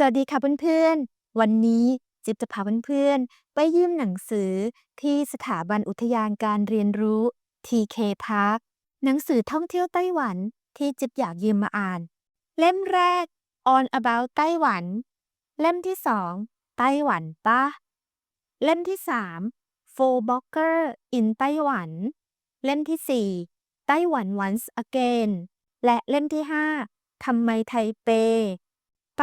สวัสดีค่ะเพื่อนๆ วันนี้จิ๊บจะพาเพื่อนๆ ไปยืมหนังสือที่สถาบันอุทยานการเรียนรู้ TK Park หนังสือท่องเที่ยวไต้หวันที่จิ๊บอยากยืมมาอ่าน เล่มแรก On About ไต้หวัน เล่มที่สองไต้หวันปะเล่มที่สาม Four Blogger in ไต้หวัน เล่มที่สี่ไต้หวัน Once Again และเล่มที่ห้าทำไมไทเป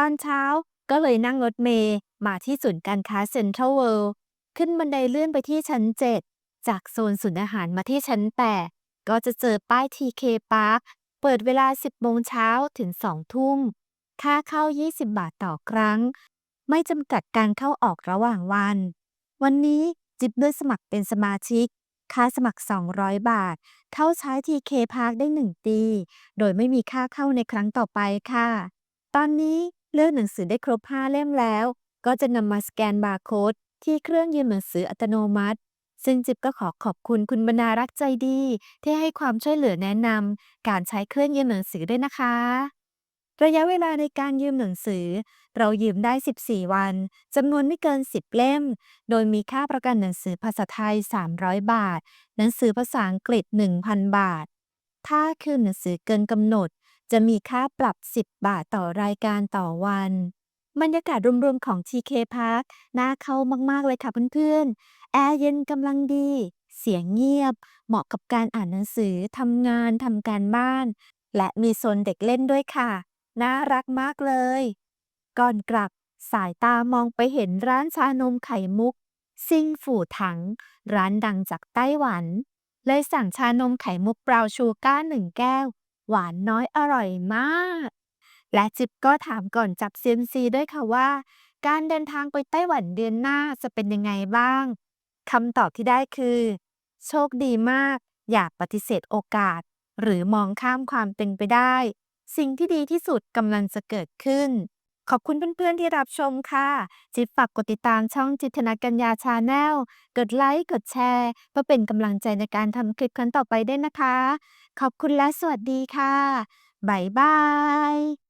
ตอนเช้าก็เลยนั่งรถเมล์มาที่ศูนย์การค้าเซ็นทรัลเวิลด์ขึ้นบันไดเลื่อนไปที่ชั้น 7 จากโซนศูนย์อาหารมาที่ชั้น 8 ก็จะเจอป้าย TK Park เปิดเวลา 10 โมงเช้าถึง 2 ทุ่ม ค่าเข้า 20 บาทต่อครั้ง ไม่จำกัดการเข้าออกระหว่างวัน วันนี้จิบเลือกสมัครเป็นสมาชิก ค่าสมัคร 200 บาท เข้าใช้ TK Park ได้ 1 ปี โดยไม่มีค่าเข้าในครั้งต่อไปค่ะ ตอนนี้ เลือกหนังสือได้ครบ 5 เล่มแล้ว ก็จะนำมาสแกนบาร์โค้ดที่เครื่องยืมหนังสืออัตโนมัติ ซึ่งจิ๊บก็ขอขอบคุณคุณบรรณารักใจดี ที่ให้ความช่วยเหลือแนะนำการใช้เครื่องยืมหนังสือด้วยนะคะ ระยะเวลาในการยืมหนังสือ เรายืมได้ 14 วันจำนวนไม่เกิน 10 เล่ม โดยมีค่าประกันหนังสือภาษาไทย 300 บาท หนังสือภาษาอังกฤษ 1,000 บาท ถ้าคืนหนังสือเกินกำหนด จะมีค่าปรับ 10 บาทต่อรายการต่อวัน บรรยากาศรวมๆของ TK Park น่าเข้ามากๆเลยค่ะเพื่อนๆ แอร์เย็นกำลังดี เสียงเงียบ เหมาะกับการอ่านหนังสือทำงานทำการบ้าน และมีโซนเด็กเล่นด้วยค่ะ น่ารักมากเลย ก่อนกลับสายตามองไปเห็นร้านชานมไข่มุก ซิงฝู่ถัง ร้านดังจากไต้หวัน เลยสั่งชานมไข่มุกบราวน์ชูการ์หนึ่งแก้ว หวานน้อยอร่อยมาก และจิบก็ถามก่อนจับเซียมซีด้วยค่ะว่า การเดินทางไปไต้หวันเดือนหน้าจะเป็นยังไงบ้างคำตอบที่ได้คือ โชคดีมาก อย่าปฏิเสธโอกาส หรือมองข้ามความเป็นไปได้ สิ่งที่ดีที่สุดกำลังจะเกิดขึ้น ขอบคุณเพื่อนๆที่รับชมค่ะ จิ๊บฝากกดติดตามช่องจิตนากัญญาชาแนลกดไลค์กดแชร์ เพื่อเป็นกำลังใจในการทำคลิปครั้งต่อไปด้วยนะคะ ขอบคุณและสวัสดีค่ะ บ๊ายบาย